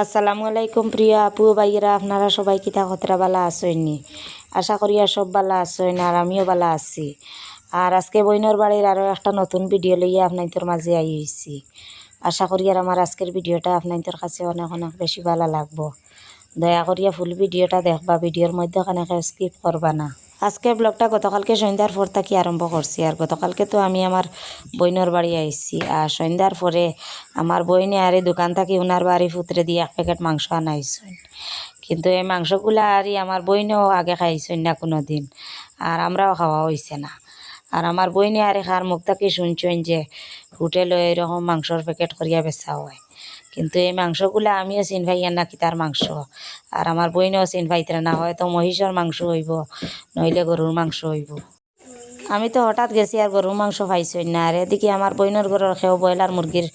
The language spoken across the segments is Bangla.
আসসালামু আলাইকুম প্রিয় আপু, ভাইয়েরা, আপনারা সবাই কিতা খতরা বালা আসইনি আশা করি আর সব বালা আসইন আর আমিও বালা আছি। আর আজকে বইনর বাড়ির আরও একটা নতুন ভিডিও লইয়া আপনাদের মাঝে আই হয়েছি আশা করি আর আমার আজকের ভিডিওটা আপনাদের কাছে অনেক অনেক বেশি ভালো লাগবো। দয়া করিয়া ফুল ভিডিওটা দেখবা, ভিডিওর মধ্যে খানেকে স্কিপ করবা না। আজকে ব্লগটা গতকালকে সন্ধ্যার পর থাকি আরম্ভ করছি। আর গতকালকে তো আমি আমার বইনর বাড়ি আইছি। আর সন্ধ্যার পরে আমার বইনে আর দোকান থাকি ওনার বাড়ি ফুতরে দিয়ে এক প্যাকেট মাংস আনাইছেন। কিন্তু এই মাংসগুলা আর আমার বইনেও আগে খাইছেন না কোনো দিন আর আমরাও খাওয়া হয়েছে না। আর আমার বইনে আর খার মুখ থাকি শুনছেন যে হোটেলে এরকম মাংসর প্যাকেট করিয়া বেচা হয়। কিন্তু এই মাংসগুলা আমিও চিন ভাই না কি তার মাংস। আর আমার বইনেও চিন ভাইতে না হয়তো মহিষর মাংস হইব, নইলে গরুর মাংস হইব। আমি তো হঠাৎ গেছি আর গরুর মাংস খাইছই না, আর এদিকে আমার বইনের ঘরের খেয়েও ব্রয়লার মুরগির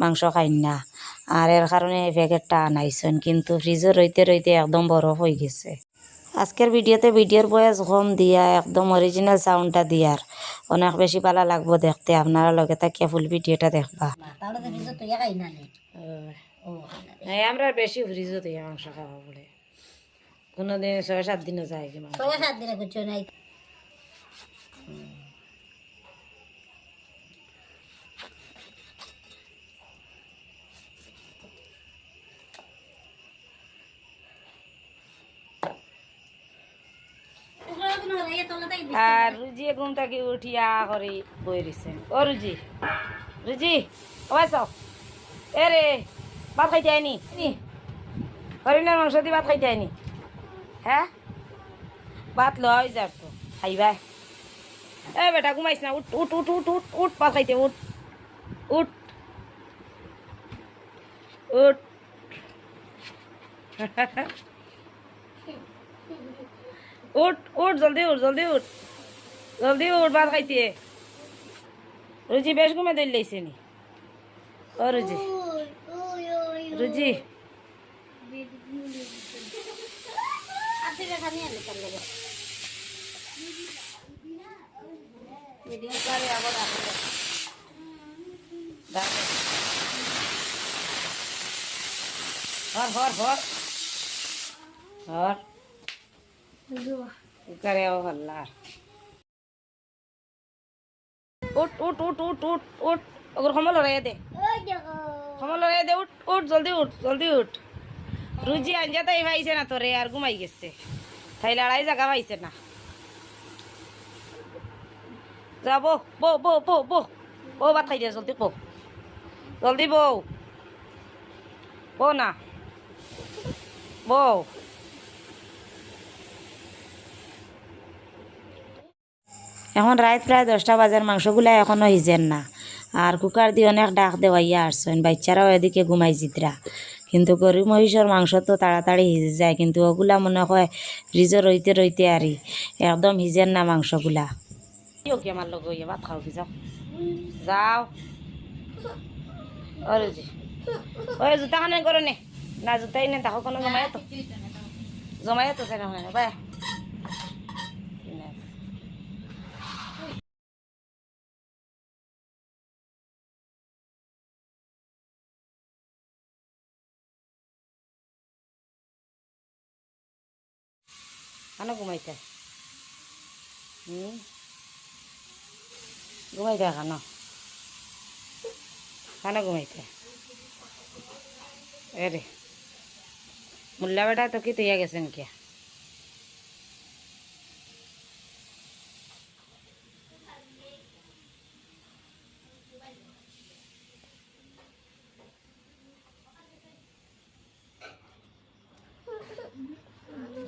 মাংস খাই না। আর এর কারণে এই প্যাকেটটা আনাইছেন কিন্তু ফ্রিজে রইতে রইতে একদম বরফ হয়ে গেছে। আজকের ভিডিওতে ভিডিওর বয়স কম দিয়া, একদম অরিজিনাল সাউন্ডটা দিয়ার অনেক বেশি ভালো লাগবো দেখতে, আপনারা লগে থাকিয়া ফুল ভিডিওটা দেখবা। আমরা বেশি ফ্রিজও দিয়ে মাংস খাওয়া বলে। কোনো দিন ছয় সাত দিনও যায় কি মাংস? ছয় সাত দিনে কিছু নাই। আর রুজি ঘুম থাকি উঠিয়া করে বই রইছে ও রুজি রুজি এ রে ভাত খাইতে আইনি? হরিণের মাংস দিয়ে ভাত খাইতে আইনি? হ্যাঁ ভাত লয় যার তো খাইবা। এ বেটা ঘুমাইস না উঠ উঠ উঠ উঠ উঠ উঠ ভাত খাইতে উঠ। উঠ। উঠ। উঠ উঠ জলদি উঠ জলদি উঠ। জলদি উঠ ভাত খাইতে। রুজি বেশ ঘুমে দৌড় লাইছে নি ও রুজি রুজি হর হর হর হর করে ও হল্লার উঠ উঠ উঠ উঠ উঠ উঠ ওগুলো সময় লড়াই দে। সময় লড়াই দে, উঠ উঠ, জলদি উঠ জলদি উঠ। রুজি আঞ্জা তাই পাইছে না তোরে, আর ঘুমাই গেছে। তাই লড়াই জায়গা পাইছে না। যা বো বো বো বো বো বো ভাত খাই জলদি বো জলদি বৌ বো না। বৌ এখন রাত প্রায় দশটা বাজার, মাংসগুলা এখনও হিজেন না। আর কুকার দিয়ে অনেক ডাক দেওয়াইয়া আসছেন, বাচ্চারাও এদিকে ঘুমাই জিতরা। কিন্তু গরু, মহিষের মাংস তো তাড়াতাড়ি হিজে যায়, কিন্তু ওগুলা মনে হয় ফ্রিজে রইতে রইতে আরি, একদম হিজেন না মাংসগুলা। লগ যাও। জুতা খানে করো নে। না, জুতাই নে কোনো জমাই তো জমাই বাই কানো ঘুমাইতে ঘুমাইতে কানো কানো ঘুমাইতে এ রে, মুল্লা বেটা তো কি তুইয়া গেছেন কে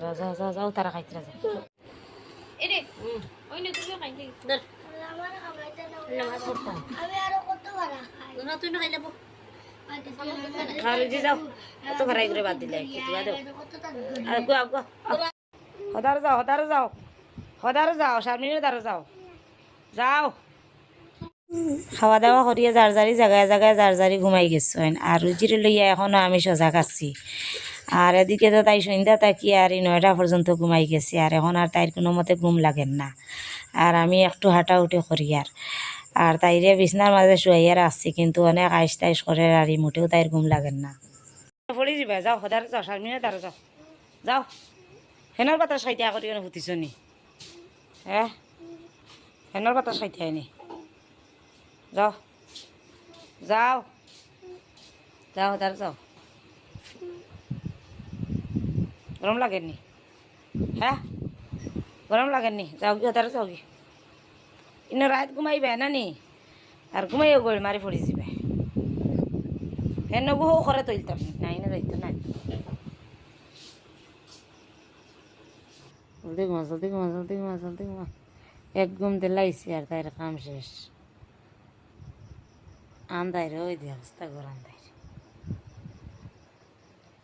যাও যাও যাও তারা খাইতে যা এরে ওই না তুই খাই নি ধর নামাজ পড়তাম না তুই না খাইলে বো খাওয়া যে যাও কত ভাড়াই করে বাদ দিলে কিছু বাদ আর গো গো যাও খাওয়া দাওয়া করিয়া যার যারি জায়গায় জায়গায় যার যারি ঘুমাই গেছেন আর রুজিরে লইয়া এখনও আমি সজাগ আছি। আর এদিকে তো তাই সন্ধ্যা তাকি আর এই নয়টা পর্যন্ত ঘুমাই গেছে। আর এখন আর তাইর কোনো মতে ঘুম লাগেন না। আর আমি একটু হাঁটা উঠে করি আর আর তাইরে বিছনার মাঝে শুয়াইয়ার আসছি, কিন্তু অনেক আইস টাইস করে আর মোটেও তাইর ঘুম লাগেন না। পড়ি যাবা যাও, সদার যাও শারমিনে তারা যাও। যাও। হেনৰ বাতাস খাইতিয়া কৰি কেনে সুধিছ নি? হে? হেনৰ বাতাস খাইতিয়াই নি? যাও। যাও। যাও সদার যাও। গরম লাগে নি? হ্যাঁ গরম লাগে নি? যাও কি সদার যাও কি ইনো রাত ঘুমাইবে না নি আর ঘুমাইও গড় মারি পড়ি যাবে হেন বহু করে তুলতাম নাই না যাইতো নাই। জলদি ঘুমা জলদি ঘুমা জলদি ঘুমা জলদি ঘুমা। এক ঘুম দিলাইছি আর তাইর কাম শেষ। আন্দাই রে ওই দিয়ে অবস্থা ঘর আন্দাই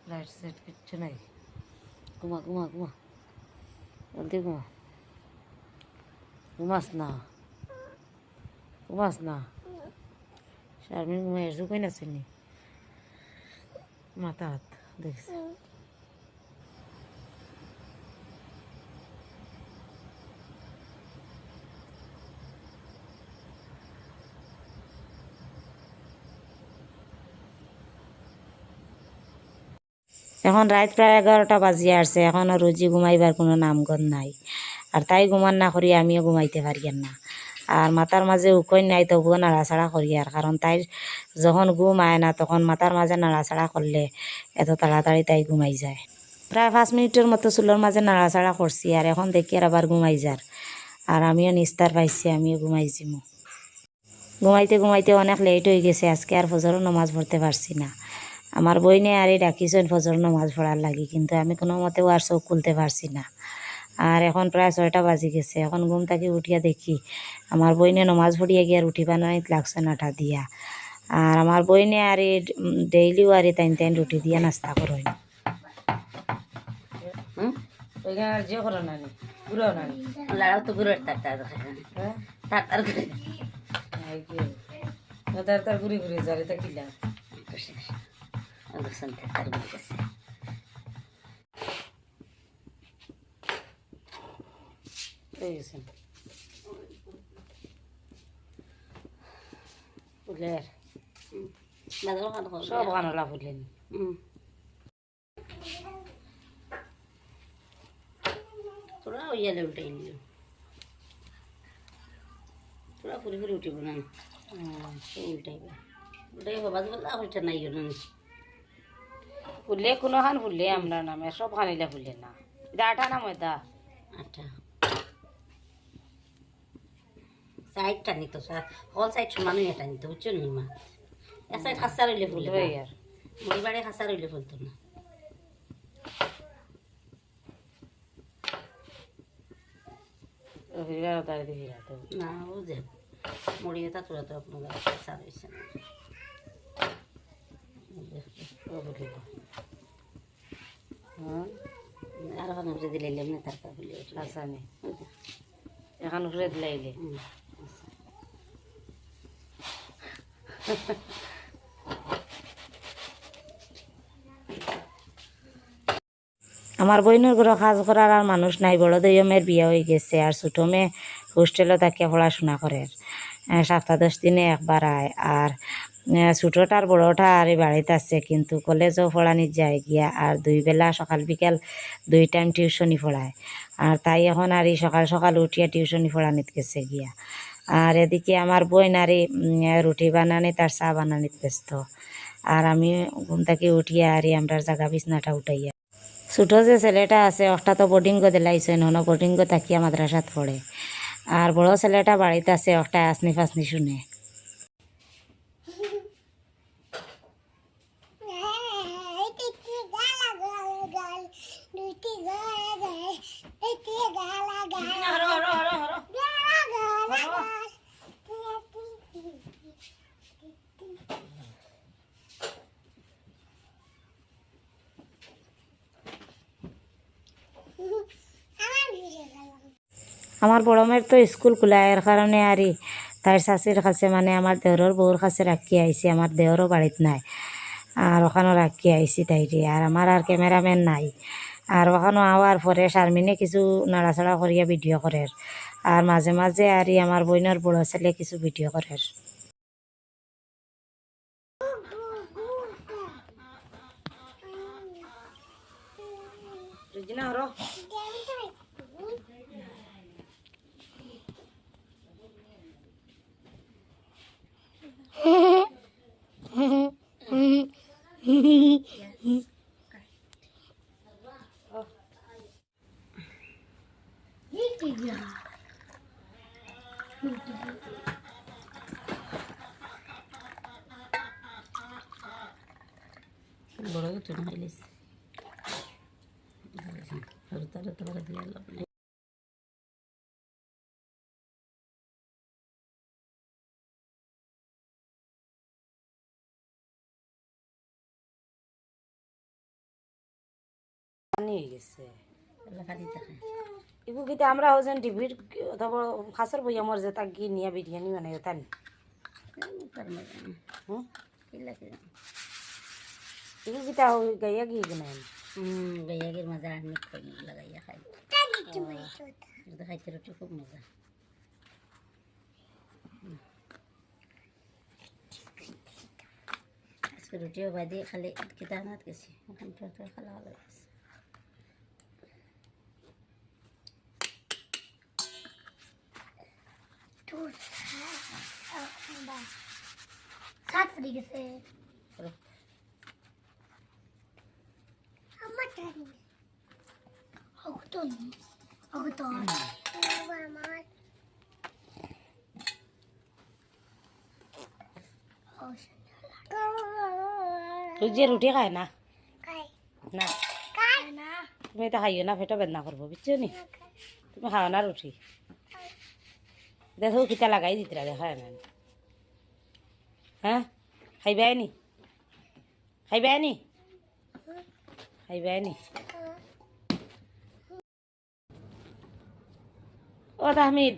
লাইট সেট কিচ্ছু নাই। ঘুমা ঘুমা ঘুমা। জলদি ঘুমা। ঘুমাস না। ঘুমাস না শারমিন ঘুমাই এসে কই না চিনি মাথা হাত দেখছি এখন রাত প্রায় এগারোটা বাজিয়ে আসছে এখনও রোজি ঘুমাইবার কোনো নামগন্ধ নাই। আর তাই ঘুমান না করি আমিও ঘুমাইতে পারি না। আর মাথার মাঝে উকই নাই তবুও নাড়াচাড়া করি আর কারণ তাই যখন ঘুম আয় না তখন মাথার মাঝে নাড়াচাড়া করলে এত তাড়াতাড়ি তাই ঘুমাই যায়। প্রায় পাঁচ মিনিটের মতো চুলোর মাঝে নাড়াচাড়া করছি আর এখন দেখি আর আবার ঘুমাই যার আর আমিও নিস্তার পাইছি, আমিও ঘুমাইছি মো ঘুমাইতে ঘুমাইতে অনেক লেট হয়ে গেছে, আজকে আর ফজরও নামাজ পড়তে পারছি না। আমার বইনে আরে ডাকিছেন ফজর নামাজ পড়ার লাগি, কিন্তু আমি কোনো মতেও আর চোখ খুলতে পারছি না। আর এখন প্রায় ছয়টা বাজি গেছে। এখন ঘুম থেকে উঠিয়া দেখি আমার বইনে নমাজ পড়িয়া গিয়ে আর উঠিবা নাই লাগছে নাটা দিয়া। আর আমার বইনে আর ডেইলিও আর তাইন তাইন রুটি দিয়া নাস্তা করোই হ্যাঁ তার ঘুরে ঘুরে যারে তা কিলা শুনতে তার গুড়ি গেছে হয়ে গেছে ফুলের সব গানলা ফুলেন তোরা ওই ইয়ালে উঠাই নিও তোরা ফুরি ফুরি উঠিব না। তো উল্টাইবে। উল্টাইব বাজে বললে উল্টা নাই না? ফুললে কোনো খান ফুললে আমরা নামে সব খানিলে ফুললে না। এটা আঠা নাম এটা আচ্ছা। সাইডটা নিত হল সাইড সমানই এটা নিত বুঝছ নি মা? এক সাইড খাসা রইলে আর মুড়ি বাড়ি খাসা রইলে ফুলতো না। না ও যে তোরা তো আপনার খাসা রয়েছে না। আর ওখানে দিলে তারপর ফুলে এখন ঘুরে দিলাইলে হুম আমার বইনের ঘরে কাজ করার আর মানুষ নাই। বড় দইমের বিয়ে হয়ে গেছে আর ছোটো মেয়ে হোস্টেলে তাকে পড়াশোনা করে সপ্তাহ দশ দিনে একবার আয়। আর আহ, ছোটোটা আর বড়োটা আর বাড়িতে আছে কিন্তু কলেজও পড়ানি যায় গিয়া আর দুই বেলা সকাল বিকাল দুই টাইম টিউশনি পড়ায় আর তাই এখন আর সকাল সকাল উঠিয়া টিউশনি পড়ানিত গেছে গিয়া। আর এদিকে আমার বই নারী রুটি বানানে, তার চা বানানি ব্যস্ত। আর আমি ঘুম থেকে উঠিয়া আর আমরা জাগা বিছনাটা উঠাইয়া। ছোটো যে ছেলেটা আছে অষ্টা তো বোর্ডিং গো দিলাইছে নহন বোর্ডিং গো তাকিয়া মাদ্রাসাত পড়ে। আর বড় ছেলেটা বাড়িতে আছে অষ্টায় আসনি ফাসনি শুনে। আমার বড় মেয়ের তো স্কুল খোলা এর কারণে আরই। তার শাশির কাছে মানে আমার দেওরের বউর কাছে রাখি আইসি আমার দেহরও বাড়িত নাই। আর ওখানেও রাখি আইসি তাইরে আর আমার আর ক্যামেরাম্যান নাই। আর ওখানেও আওয়ার পরে শারমিনে কিছু নাড়াচাড়া করিয়া ভিডিও করে আর মাঝে মাঝে আরই আমার বইনের বড় ছেলে কিছু ভিডিও করে রেজিনা হরো বড় কিছু না খাইলিস আর তার তোমার দিয়ে লাভ নেই পানি হয়ে গেছে। ইগু কিতা আমরা হজেন টিভির অথবা খাসর বইয়া মর যে তাক গিয়ে নিয়ে বিরিয়ানি বানাই তান। তার মধ্যে হুম? কি লাগে? ইগু কিতা গাইয়া গিয়ে গেলেন হুম গাইয়াগের মজা নিক খাই লাগাইয়া খাই। খাইতে রুটি খুব মজা। আজকে রুটিও বাদে খালি কিতা আনাত গেছি। তো তো খালা ভালো গেছে সাত পড়ে গেছে চলো, আমার টানি হকতন হকতন আমার তুই যে রুটি খায় না? খাই। না। খাই। না। তুমি তো খাইও না পেটে বেদনা করব বুঝছ নি? তুমি খাও না রুটি? দেখো কিতা লাগাই দিতরা দেখা না। হ্যাঁ? খাইবাই নি খাইবাই নি খাইবাই নি ও তাহমিদ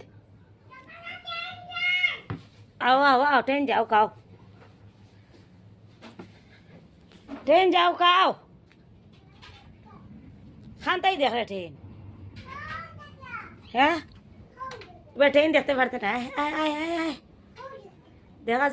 আও আও আও ট্রেন যাও কাও ট্রেন যাও কাও খানটাই দেখ রে ট্রেন হ্যাঁ এবার ট্রেন দেখতে পারতে না আয় আয় আয় আয় আয় দেখা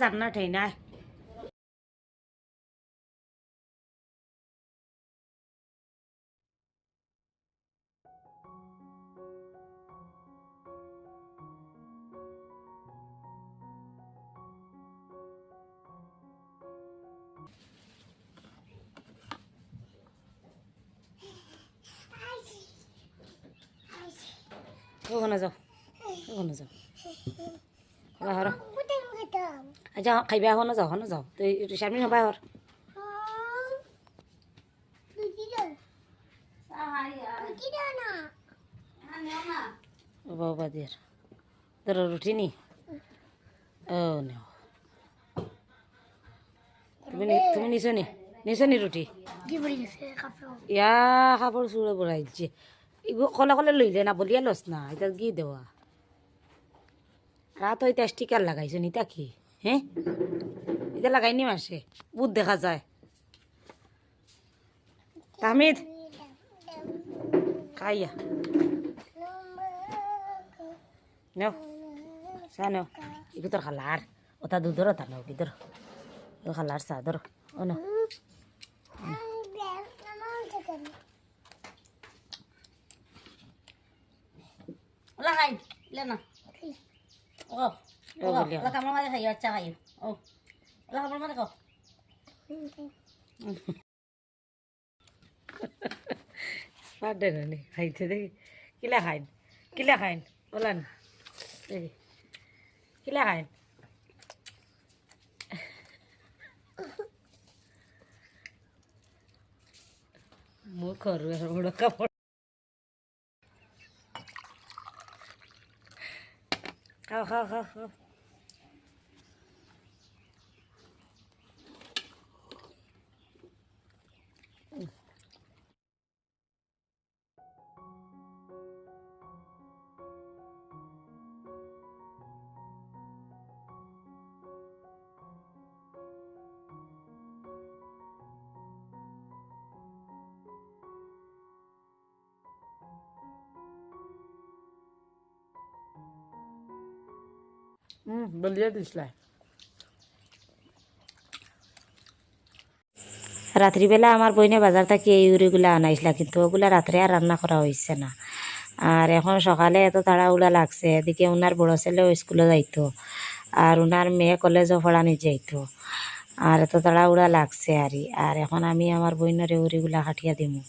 ওখানে যাও ওখানে যাও। হর গেতাম আচ্ছা খাইবা হনো যাও হনো যাও তুই সামনে হবা হর বাবা দের তোর রুটি নি। ও নেও। তুমি তুমি নিছো নি? নিছো নি রুটি ইয়া কাপড় চুড়ে বড়াইছে কলে কলে লইলে না বলিয়া লস না, এটা কি দেওয়া? রাত হইতে স্টিকার লাগাইছো নি তা কি? হ্যাঁ এটা লাগাইনি মাসে বুধ দেখা যায়। তামিদ খাইয়া। নেও, চা নেও। ইগো তোর খালার, ওটা দুধর ওটা নেও ও খালার চা ধর। ও না ওলা খাই। লে না। ও ও ও বলিয়া। ওলা কামড় মাঝে খাই আচ্ছা খাই। ও ওলা কামড় মাঝে খাও। পারডে না নি খাইতে দেখি কিলা খাইন? কিলা খাইন? বলান দেখি কিলা খাইন? মুখ করু আর বড় কাপড় খাও খাও খাও খাও হুম বলিয়া দিসলাই রাত্রিবেলা আমার বইনে বাজার থেকে এই উড়িগুলা আনাইছিলা, কিন্তু ওগুলা রাত্রে আর রান্না করা হয়েছে না। আর এখন সকালে এত তাড়া তাড়াহুড়া লাগছে, এদিকে ওনার বড় ছেলেও স্কুলে যাইতো, আর ওনার মেয়ে কলেজও পড়ানি যাইতো। আর এত তাড়াহুড়া লাগছে আর আর এখন আমি আমার বইনের উড়িগুলা কাটিয়া দিমু।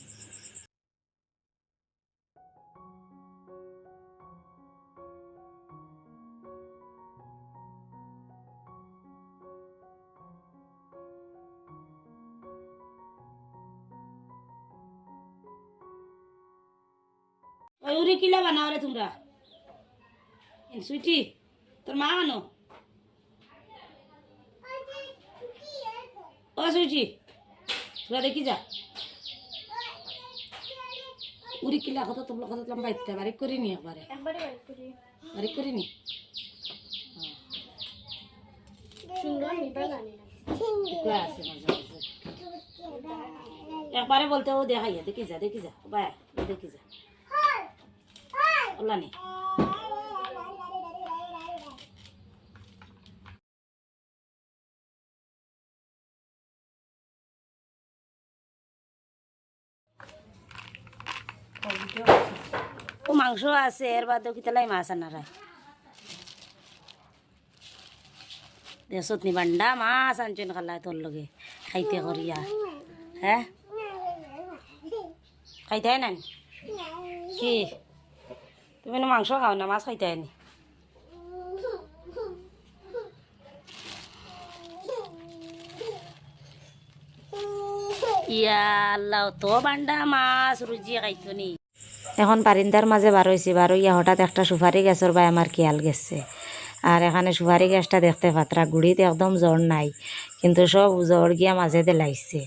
কিলা বানাও রে তোমরা সুইটি তোর মা আনো ও সুইটি তোরা দেখি যা। উড়ি কিলা কত তোমরা কত তোমরা বাইতে বাড়ি করিনি একবারে? একবারে বের করি। না? একবারে বলতে ও দেখাইয়া দেখি যা দেখি যা বাই দেখি যা। নি। ও মাংস আছে, এর বাদ কিতালাই মাছ আনারায় দেশত নি বান্ডা মাছ আনছেন খালা তোর লগে, খাইতে করিয়া। হ্যাঁ খাইতে না কি? তুমি না মাংস খাও না, মাছ খাইতে নি ইয়া আল্লাহ, তো বান্ডা মাছ এখন বারিন্দার মাঝে বার হয়েছি বার হইয়া হঠাৎ একটা সুপারি গাছের বাই আমার খেয়াল গেছে। আর এখানে সুপারি গাছটা দেখতে পাত্রা, গুড়িতে একদম জ্বর নাই, কিন্তু সব জ্বর গিয়া মাঝেতে লাগছে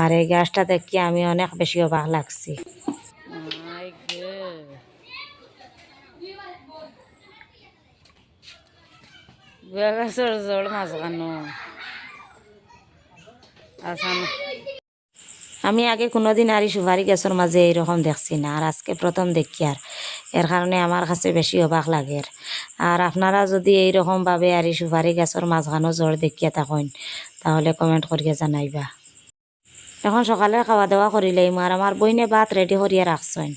আর এই গাছটা দেখি আমি অনেক বেশি অবাক লাগছি। গাছের জল মাছ খানো। আসানো আমি আগে কোনোদিন আর সুপারি গাছের মাঝে এইরকম দেখছি না আর আজকে প্রথম দেখি আর এর কারণে আমার কাছে বেশি অবাক লাগে আর আপনারা যদি এইরকমভাবে আর সুপারি গাছের মাঝখানো জ্বর দেখিয়া থাকেন তাহলে কমেন্ট করিয়া জানাইবা। এখন সকালে খাওয়া দাওয়া করিলেই আর আমার বইনে ভাত রেডি করিয়া রাখছেন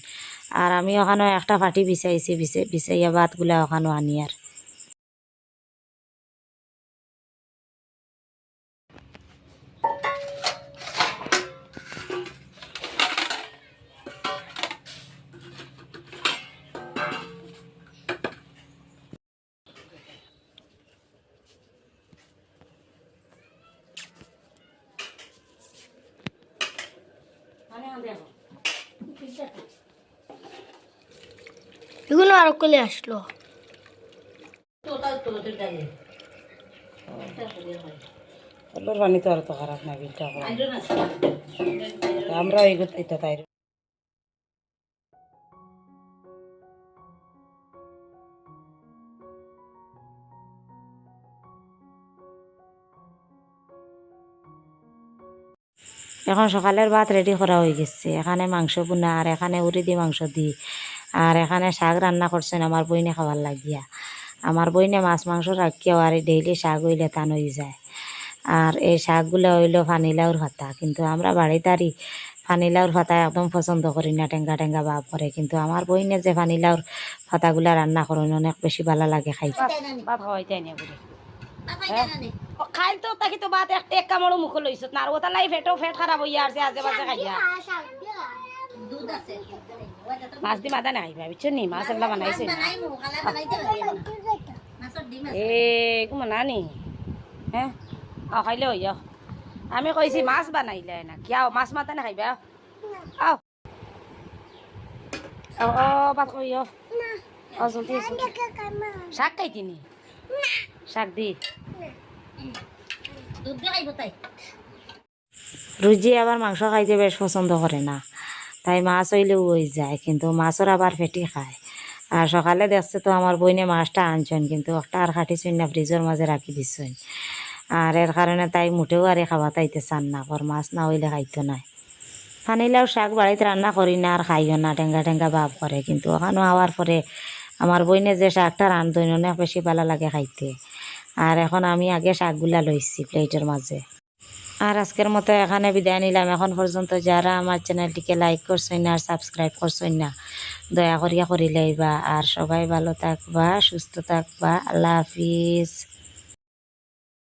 আর আমি ওখানে একটা ফাটি বিচাইছি বিছে বিচাইয়া ভাতগুলা ওখানে আনি আর আরও কলে আসলো ওর পানি তো আর তো খারাপ না বিলটা আমরা তাই। এখন সকালের ভাত রেডি করা হয়ে গেছে। এখানে মাংস বুনা আর এখানে উড়ি দি মাংস দি আর এখানে শাক রান্না করছেন আমার বইনে খাবার লাগিয়া। আমার বইনে মাছ মাংস রাখিয়াও আর ডেইলি শাক হইলে টান হয়ে যায়। আর এই শাকগুলো হইল ফানিলাউর পাতা কিন্তু আমরা বাড়িতারি ফানিলাউর পাতা একদম পছন্দ করি না টেঙ্গা টেঙ্গা ভাব করে। কিন্তু আমার বইনে যে ফানিলাউর পাতাগুলা রান্না করেন অনেক বেশি ভালো লাগে খাই ভাত বুড়ি? খাইল তো তাকি তো বাত একটা এক কামড় মুখ লইছ। না আর ওটা লাই ফেটো ফেট খারাপ হইয়া আছে আজে বাজে খাইয়া মাছ দি মাদা নাই খাইবা বুঝছ নি? মাছ এগুলা বানাইছে। এ কুমা নানি। হ্যাঁ অ খাইলে হইয়া আমি কইছি মাছ বানাইলে না। কিয়া মাছ মাতা না খাইবা? আও ও ও বাত কইও ও জলদি শাক খাইতিনি শাক দি। দুধ দিয়ে খাইব তাই। রুজি আবার মাংস খাইতে বেশ পছন্দ করে না। তাই মাছ হইলেও হয়ে যায়, কিন্তু মাছের আবার ফেটি খায়। আর সকালে দেখছে তো আমার বইনে মাছটা আনছেন, কিন্তু একটা আর খাটিছেন না ফ্রিজের মাঝে রাখি দিচ্ছেন আর এর কারণে তাই মুঠেও আর খাওয়া তাইতে চান না কর মাছ না হইলে খাইতো নাই ফানিলাও শাক বাড়িতে রান্না করি না, আর খাইও না টেঙ্গা টেঙ্গা ভাব করে। কিন্তু ওখানে হওয়ার পরে আমার বইনে যে শাকটা রান্ধন অনেক বেশি ভালো লাগে খাইতে। আর এখন আমি আগে শাকগুলা লইছি প্লেটের মাঝে। আর আজকের মতো এখানে বিদায় নিলাম। এখন পর্যন্ত যারা আমার চ্যানেলটিকে লাইক করছেন না আর সাবস্ক্রাইব করছেন না, দয়া করিয়া করি লাইবা। আর সবাই ভালো থাকবা, সুস্থ থাকবা। আল্লাহ হাফিজ।